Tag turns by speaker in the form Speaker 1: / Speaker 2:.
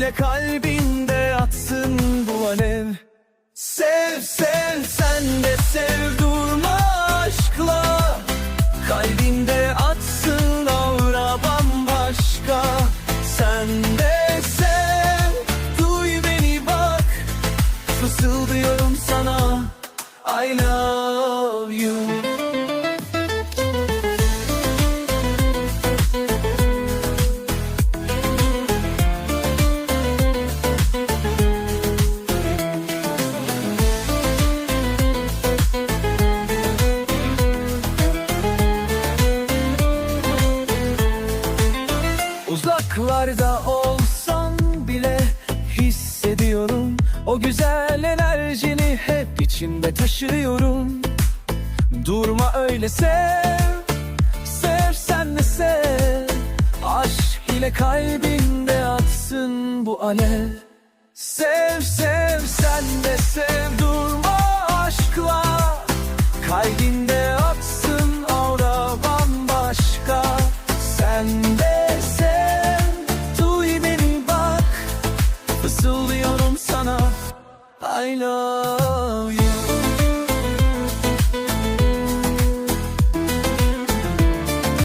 Speaker 1: ile kalbinde atsın bu alev. Sev sev sen de sev durma aşkla. Kalbinde atsın aura bambaşka. Sen de sev duy beni bak. Fısıldıyorum sana I love you Uzaklarda olsan bile hissediyorum. O güzel enerjini hep içimde taşıyorum. Durma öyle sev. Sev sen de sev. Aşk ile kalbinde atsın bu alev. Sev sev sen de sev. Durma aşkla. Kalbinde atsın aura bambaşka. Sen Fısıldıyorum sana. I love